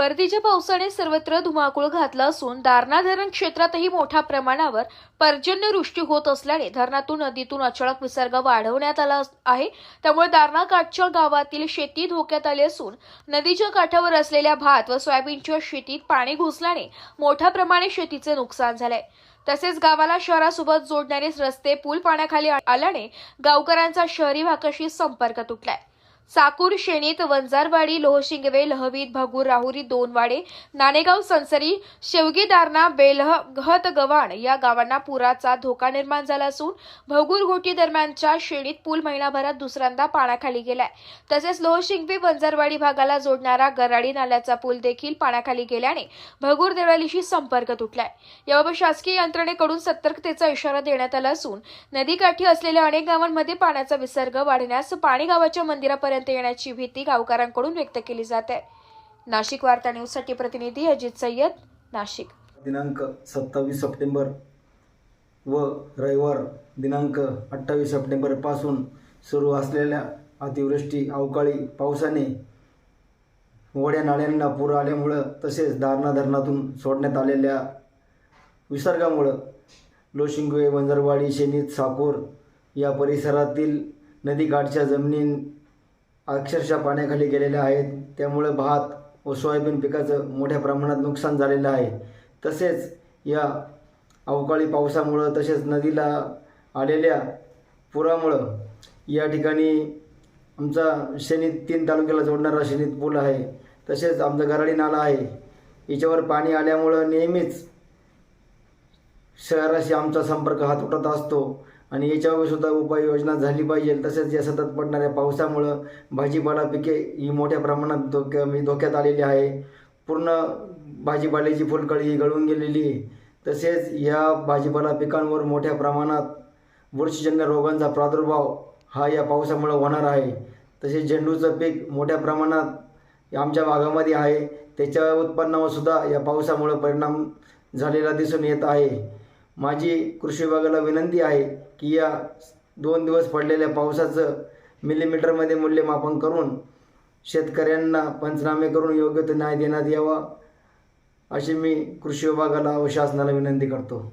परतीच्या पावसाने सर्वत्र धुमाकूळ घातला असून दारणा धरण क्षेत्रातही मोठ्या प्रमाणावर पर्जन्यवृष्टी होत असल्याने धरणातून नदीतून अचानक विसर्ग वाढवण्यात आला आहे. त्यामुळे दारणा काठच्या गावातील शेती धोक्यात आली असून नदीच्या काठावर असलेल्या भात व सोयाबीनच्या शेतीत पाणी घुसल्याने मोठ्या प्रमाणे शेतीचे नुकसान झाले तसेच गावाला शहरासोबत जोडणारे रस्ते पूल पाण्याखाली आल्याने गावकऱ्यांचा शहरी भागाशी संपर्क तुटलाय. साकूर शेणीत वंजारवाडी लोहशिंगवे लहवीत भगूर राहुरी दोनवाडे नाणेगाव संसरी शेवगी दारणा बेलह गहत गव्हाण या गावांना पुराचा धोका निर्माण झाला असून भगूर घोटी दरम्यानच्या शेणीत पूल महिनाभरात दुसऱ्यांदा पाण्याखाली गेलाय. तसेच लोहशिंगवे वंजारवाडी भागाला जोडणारा गराडी नाल्याचा पूल देखील पाण्याखाली गेल्याने भगूर देवळालीशी संपर्क तुटलाय. याबाबत शासकीय यंत्रणेकडून सतर्कतेचा इशारा देण्यात आला असून नदीकाठी असलेल्या अनेक गावांमध्ये पाण्याचा विसर्ग वाढण्यास पाणी गावाच्या मंदिरापर्यंत येण्याची भीती गावकऱ्यांकडून व्यक्त केली जात. आहे नाशिक वार्ता न्यूजसाठी प्रतिनिधी अजित सय्यद नाशिक. दिनांक सत्तावीस सप्टेंबर व रविवार दिनांक अठ्ठावीस सप्टेंबरपासून सुरू असलेल्या अतिवृष्टी अवकाळी पावसाने ओढ्या नाल्यांना पूर आल्यामुळं तसेच दारणा धरणातून सोडण्यात आलेल्या विसर्गामुळं लोशिंगवे वंजरवाडी शेनीत साकोर या परिसरातील नदीकाठच्या जमिनी अक्षरशः पाण्याखाली गेलेल्या आहेत. त्यामुळे भात व सोयाबीन पिकाचं मोठ्या प्रमाणात नुकसान झालेलं आहे. तसेच या अवकाळी पावसामुळं तसेच नदीला आलेल्या पुरामुळं या ठिकाणी आमचा शनीत तीन तालुक्याला जोडणारा शनीत पूल आहे. तसेच आमचा गराडी नाला आहे. याच्यावर पाणी आल्यामुळं नेहमीच शहराशी आमचा संपर्क हा तुटत असतो. आणि याच्यावर सुद्धा उपाययोजना झाली पाहिजे. तसेच या सतत पडणाऱ्या पावसामुळं भाजीपाला पिके ही मोठ्या प्रमाणात धोक्या म्हणजे धोक्यात आलेली आहे. पूर्ण भाजीपाल्याची फुलकळी ही गळून गेलेली. आहे तसेच या भाजीपाला पिकांवर मोठ्या प्रमाणात बुरशीजन्य रोगांचा प्रादुर्भाव हा या पावसामुळे होणार आहे. तसेच झेंडूचं पीक मोठ्या प्रमाणात आमच्या भागामध्ये आहे. त्याच्या उत्पन्नावर सुद्धा या पावसामुळे परिणाम झालेला दिसून येत आहे. माझी कृषी विभागाला विनंती आहे की या दोन दिवस पडलेल्या पावसाचं मिलीमीटरमध्ये मूल्यमापन करून शेतकऱ्यांना पंचनामे करून योग्य तो न्याय देण्यात यावा अशी मी कृषी विभागाला व शासनाला विनंती करतो.